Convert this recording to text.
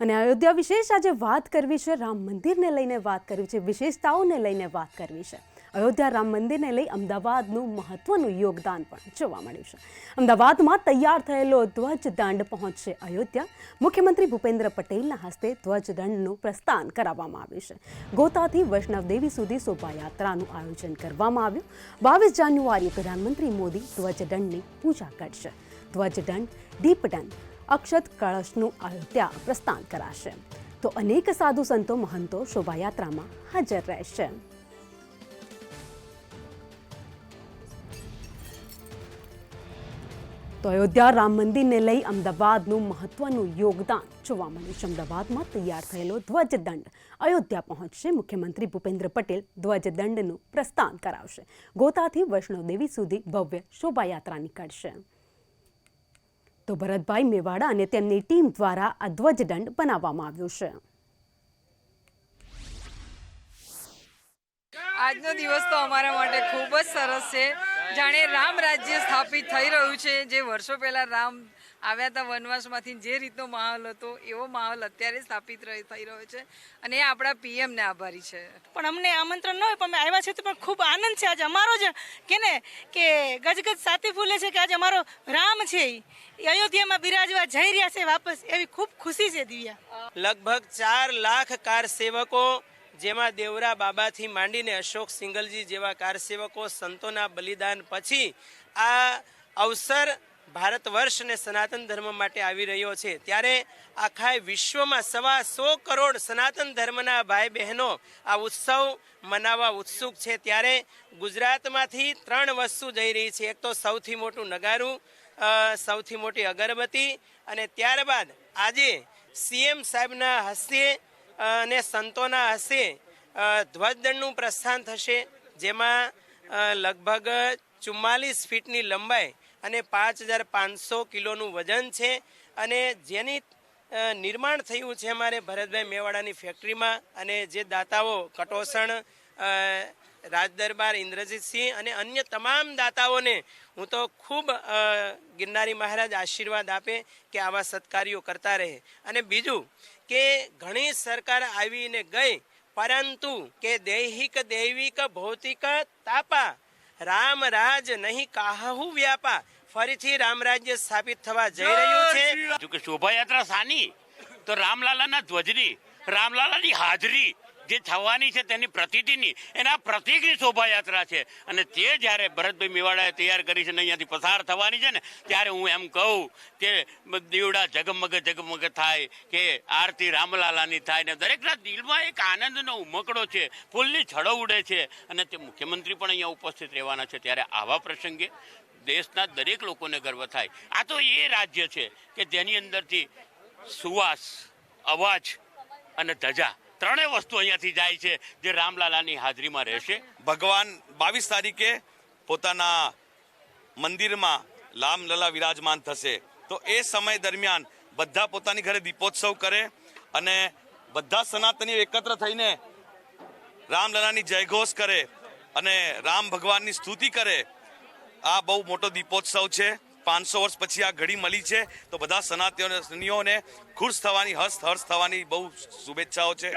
અને અયોધ્યા વિશેષ આજે વાત કરવી છે. રામ મંદિરને લઈને વાત કરવી છે. વિશેષતાઓને લઈને વાત કરવી છે. અયોધ્યા રામ મંદિરને લઈ અમદાવાદનું મહત્વનું યોગદાન પણ જોવા મળ્યું છે. અમદાવાદમાં તૈયાર થયેલો ધ્વજદંડ પહોંચશે. અયોધ્યા મુખ્યમંત્રી ભૂપેન્દ્ર પટેલના હસ્તે ધ્વજદંડનું પ્રસ્થાન કરાવવામાં આવ્યું છે. ગોતાથી વૈષ્ણવદેવી સુધી શોભાયાત્રાનું આયોજન કરવામાં આવ્યું. બાવીસ જાન્યુઆરીએ પ્રધાનમંત્રી મોદી ધ્વજદંડની પૂજા કરશે. ધ્વજદંડ, દીપદંડ અક્ષત કળશનું અયોધ્યા પ્રસ્થાન કરાશે. તો અનેક સાધુ સંતો મહંતો શોભાયાત્રામાં હાજર રહેશે. તો અયોધ્યા રામ મંદિરને લઈ અમદાવાદનું મહત્વનું યોગદાન જોવા મળ્યું છે. અમદાવાદમાં તૈયાર થયેલો ધ્વજદંડ અયોધ્યા પહોંચશે. મુખ્યમંત્રી ભૂપેન્દ્ર પટેલ ધ્વજદંડનું પ્રસ્થાન કરાવશે. ગોતાથી વૈષ્ણવદેવી સુધી ભવ્ય શોભાયાત્રા નીકળશે. તો ભરતભાઈ મેવાડા અને તેમની ટીમ દ્વારા આ ધ્વજદંડ બનાવવામાં આવ્યો છે. આજનો દિવસ તો અમારા માટે ખૂબ જ સરસ છે. જાણે રામ રાજ્ય સ્થાપિત થઈ રહ્યું છે. જે વર્ષો પહેલા રામ આવ્યા હતા વનવાસમાંથી જે રીતનો માહોલ હતો એવો માહોલ અત્યારે સ્થાપિત થઈ રહ્યો છે. અને એ આપણા પીએમને આભારી છે. પણ અમને આમંત્રણ ન હોય પણ અમે આવ્યા છે તો પણ ખૂબ આનંદ છે. આજે અમારો જ કે ને કે ગજગજ સાથી ફૂલે છે કે આજે અમારો રામ છે એ અયોધ્યામાં બિરાજવા જઈ રહ્યા છે વાપસ. એવી ખૂબ ખુશી છે દિવ્યા. લગભગ ચાર લાખ કાર સેવકો જેમાં દેવરા બાબાથી માંડીને અશોક સિંગલજી જેવા કાર સેવકો સંતોના બલિદાન પછી આ અવસર ભારત વર્ષ અને સનાતન ધર્મ માટે આવી રહ્યો છે. ત્યારે આખા વિશ્વમાં સવા સો કરોડ સનાતન ધર્મના ભાઈ બહેનો આ ઉત્સવ મનાવવા ઉત્સુક છે. ત્યારે ગુજરાતમાંથી ત્રણ વસ્તુ જઈ રહી છે. એક તો સૌથી મોટું નગારું સૌથી મોટી અગરબત્તી અને ત્યારબાદ આજે સીએમ સાહેબના હસ્તે અને સંતોના હસ્તે ધ્વજદંડનું પ્રસ્થાન થશે. જેમાં લગભગ ચુમ્માલીસ ફીટની લંબાઈ અને પાંચ હજાર પાંચસો કિલોનું વજન છે. અને જેની નિર્માણ થયું છે અમારે ભરતભાઈ મેવાડાની ફેક્ટરીમાં અને જે દાતાઓ કટોસણ રાજદરબાર ઇન્દ્રજીતસિંહ અને અન્ય તમામ દાતાઓને હું તો ખૂબ ગિરનારી મહારાજ આશીર્વાદ આપે કે આવા સત્કાર્યો કરતા રહે. અને બીજું કે ઘણી સરકાર આવીને ગઈ, પરંતુ કે દૈહિક દૈવિક ભૌતિક તાપા રામ રાજ નહીં કાહુ વ્યાપા. ફરીથી રામ રાજ્ય સ્થાપિત થવા જઈ રહ્યું છે. જો કે શોભાયાત્રા સાની તો રામલાલાના ધ્વજની રામલાલાની હાજરી જે થવાની છે તેની પ્રતિથિની એના પ્રતીકની શોભાયાત્રા છે. અને તે જ્યારે ભરતભાઈ મેવાડાએ તૈયાર કરી છે ને અહીંયાથી પસાર થવાની છે ને, ત્યારે હું એમ કહું કે દીવડા જગમગ જગમગ થાય, કે આરતી રામલાલાની થાય ને દરેકના દિલમાં એક આનંદનો ઉમકડો છે, ફૂલની છડો ઉડે છે. અને તે મુખ્યમંત્રી પણ અહીંયા ઉપસ્થિત રહેવાના છે ત્યારે આવા પ્રસંગે દેશના દરેક લોકોને ગર્વ થાય. આ તો એ રાજ્ય છે કે જેની અંદરથી સુવાસ, અવાજ અને ધજા ત્રણેય વસ્તુ અહીંયાથી જાય છે જે રામલાલાની હાજરીમાં રહેશે. ભગવાન બાવીસ તારીખે પોતાના મંદિરમાં લામલલા વિરાજમાન થશે. તો એ સમય દરમિયાન બધા પોતાની ઘરે દીપોત્સવ કરે અને બધા સનાતની એકત્ર થઈને રામલલાની જયઘોષ કરે અને રામ ભગવાનની સ્તુતિ કરે. આ બહુ મોટો દીપોત્સવ છે. પાંચસો વર્ષ પછી આ ઘડી મળી છે. તો બધા સનાતનીઓને ખુશ થવાની હર્ષ હર્ષ થવાની બહુ શુભેચ્છાઓ છે.